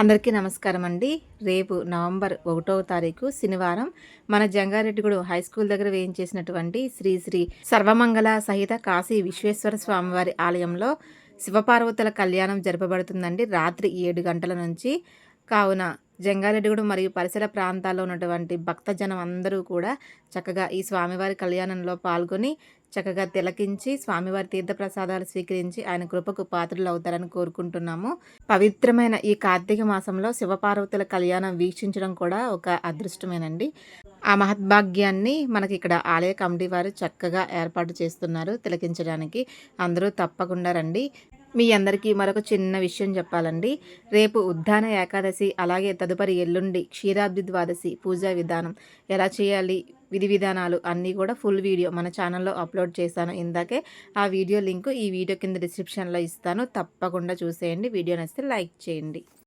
అందరికీ నమస్కారం అండి. రేపు నవంబర్ ఒకటవ తారీఖు శనివారం మన జంగారెడ్డిగూడెం హై స్కూల్ దగ్గర వేయించేసినటువంటి శ్రీ శ్రీ సర్వమంగళ సహిత కాశీ విశ్వేశ్వర స్వామివారి ఆలయంలో శివపార్వతుల కళ్యాణం జరపబడుతుందండి. రాత్రి ఏడు గంటల నుంచి కావున జంగారెడ్డిగూడెం మరియు పరిసర ప్రాంతాల్లో ఉన్నటువంటి భక్తజనం అందరూ కూడా చక్కగా ఈ స్వామివారి కళ్యాణంలో పాల్గొని చక్కగా తిలకించి స్వామివారి తీర్థ ప్రసాదాలు స్వీకరించి ఆయన కృపకు పాత్రలు అవుతారని కోరుకుంటున్నాము. పవిత్రమైన ఈ కార్తీక మాసంలో శివపార్వతుల కళ్యాణం వీక్షించడం కూడా ఒక అదృష్టమేనండి. ఆ మహద్భాగ్యాన్ని మనకి ఇక్కడ ఆలయ కమిటీ వారు చక్కగా ఏర్పాటు చేస్తున్నారు తిలకించడానికి. అందరూ తప్పకుండా రండి. మీ అందరికీ మరొక చిన్న విషయం చెప్పాలండి. రేపు ఉద్దాన ఏకాదశి అలాగే తదుపరి ఎల్లుండి క్షీరాబ్ది ద్వాదశి పూజా విధానం. ఎలా చేయాలి విధి విధానాలు అన్నీ కూడా ఫుల్ వీడియో మన ఛానల్లో అప్లోడ్ చేశాను ఇందాకే. ఆ వీడియో లింక్ ఈ వీడియో కింద డిస్క్రిప్షన్లో ఇస్తాను. తప్పకుండా చూసేయండి. వీడియో నచ్చితే లైక్ చేయండి.